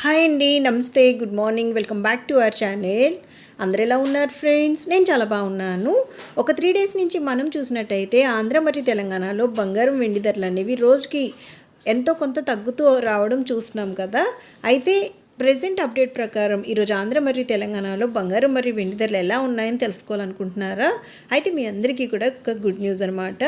Hi అండి నమస్తే good morning welcome back to our channel. అందరు ఎలా ఉన్నారు ఫ్రెండ్స్? నేను చాలా బాగున్నాను. ఒక త్రీ డేస్ నుంచి మనం చూసినట్టయితే ఆంధ్ర మరియు తెలంగాణలో బంగారం వెండి ధరలు అనేవి రోజుకి ఎంతో కొంత తగ్గుతూ రావడం చూస్తున్నాం కదా. అయితే ప్రెసెంట్ అప్డేట్ ప్రకారం ఈరోజు ఆంధ్ర మరియు తెలంగాణలో బంగారం మరియు వెండి ధరలు ఎలా ఉన్నాయని తెలుసుకోవాలనుకుంటున్నారా? అయితే మీ అందరికీ కూడా ఒక గుడ్ న్యూస్ అనమాట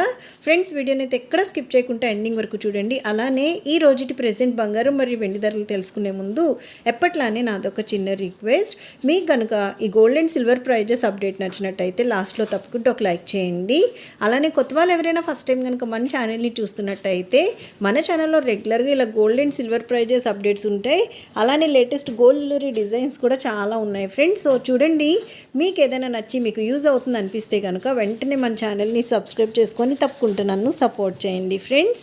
ఫ్రెండ్స్ వీడియోని అయితే ఎక్కడ స్కిప్ చేయకుండా ఎండింగ్ వరకు చూడండి. అలానే ఈ రోజుటి ప్రెసెంట్ బంగారం మరియు వెండి ధరలు తెలుసుకునే ముందు ఎప్పట్లానే నాదొక చిన్న రిక్వెస్ట్ మీకు కనుక ఈ gold and silver prices update నచ్చినట్టయితే లాస్ట్లో తప్పకుండా ఒక లైక్ చేయండి. అలానే కొత్త వాళ్ళు ఎవరైనా ఫస్ట్ టైం కనుక మన ఛానల్ని చూస్తున్నట్టయితే మన ఛానల్లో రెగ్యులర్గా ఇలా gold and silver prices updates ఉంటాయి. అలానే లేటెస్ట్ గోల్డ్ డిజైన్స్ కూడా చాలా ఉన్నాయి. ఫ్రెండ్స్ సో చూడండి మీకు ఏదైనా నచ్చి మీకు యూజ్ అవుతుంది అనిపిస్తే కనుక వెంటనే మన ఛానల్ని సబ్స్క్రైబ్ చేసుకొని తప్పకుండా నన్ను సపోర్ట్ చేయండి. ఫ్రెండ్స్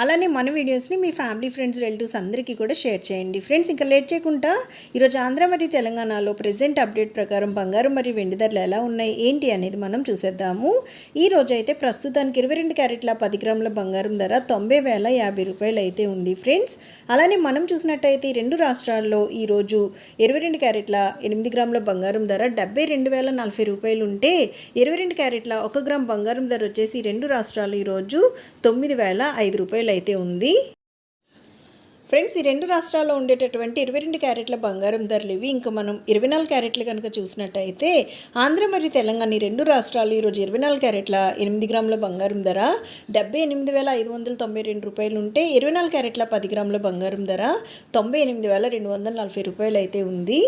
అలానే మన వీడియోస్ని మీ ఫ్యామిలీ ఫ్రెండ్స్ రిలేటివ్స్ అందరికీ కూడా షేర్ చేయండి. ఫ్రెండ్స్ ఇంకా లేట్ చేయకుండా ఈరోజు ఆంధ్ర మరియు తెలంగాణలో ప్రెసెంట్ అప్డేట్ ప్రకారం బంగారం మరియు వెండి ధరలు ఎలా ఉన్నాయి ఏంటి అనేది మనం చూసేద్దాము. ఈ రోజు అయితే ప్రస్తుతానికి ఇరవై రెండు క్యారెట్ల పది గ్రాముల బంగారం ధర తొంభై వేల యాభై రూపాయలు అయితే ఉంది ఫ్రెండ్స్. అలానే మనం చూసినట్టయితే రెండు రాష్ట్రాల్లో ఈరోజు ఇరవై రెండు క్యారెట్ల ఎనిమిది గ్రాముల బంగారం ధర డెబ్బై రెండు వేల నలభై రూపాయలు ఉంటే ఇరవై రెండు క్యారెట్ల ఒక గ్రామ్ బంగారం ధర వచ్చేసి రెండు రాష్ట్రాలు ఈరోజు తొమ్మిది వేల ఐదు రూపాయలు అయితే ఉంది. ఫ్రెండ్స్ ఈ రెండు రాష్ట్రాల్లో ఉండేటటువంటి ఇరవై రెండు క్యారెట్ల బంగారం ధరలు ఇవి ఇంకా మనం ఇరవై నాలుగు క్యారెట్లు కనుక చూసినట్టయితే ఆంధ్ర మరియు తెలంగాణ ఈ రెండు రాష్ట్రాలు ఈరోజు ఇరవై నాలుగు క్యారెట్ల ఎనిమిది గ్రాముల బంగారం ధర డెబ్బై ఎనిమిది వేల ఐదు వందల తొంభై రెండు రూపాయలు ఉంటే ఇరవై నాలుగు క్యారెట్ల పది గ్రాముల బంగారం ధర తొంభై ఎనిమిది వేల రెండు వందల నలభై రూపాయలు అయితే ఉంది.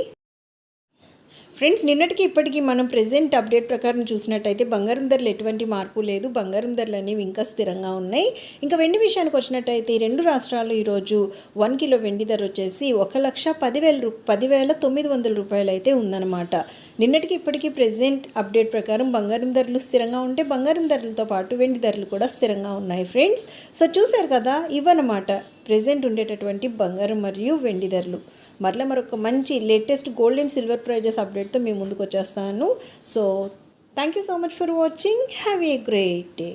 ఫ్రెండ్స్ నిన్నటికి ఇప్పటికీ మనం ప్రెజెంట్ అప్డేట్ ప్రకారం చూసినట్టయితే బంగారం ధరలు ఎటువంటి మార్పు లేదు. బంగారం ధరలు అనేవి ఇంకా స్థిరంగా ఉన్నాయి. ఇంకా వెండి విషయానికి వచ్చినట్టయితే ఈ రెండు రాష్ట్రాలు ఈరోజు వన్ కిలో వెండి ధర వచ్చేసి ఒక లక్ష పదివేల రూ పదివేల తొమ్మిది వందల రూపాయలు అయితే ఉందన్నమాట. నిన్నటికి ఇప్పటికీ ప్రెజెంట్ అప్డేట్ ప్రకారం బంగారం ధరలు స్థిరంగా ఉంటే బంగారం ధరలతో పాటు వెండి ధరలు కూడా స్థిరంగా ఉన్నాయి. ఫ్రెండ్స్ సో చూశారు కదా ఇవన్నమాట ప్రెజెంట్ ఉండేటటువంటి బంగారం మరియు వెండి ధరలు. మరలా మరొక మంచి latest gold and silver prices అప్డేట్తో మేము ముందుకు వచ్చేస్తాను. So thank you so much for watching have a great day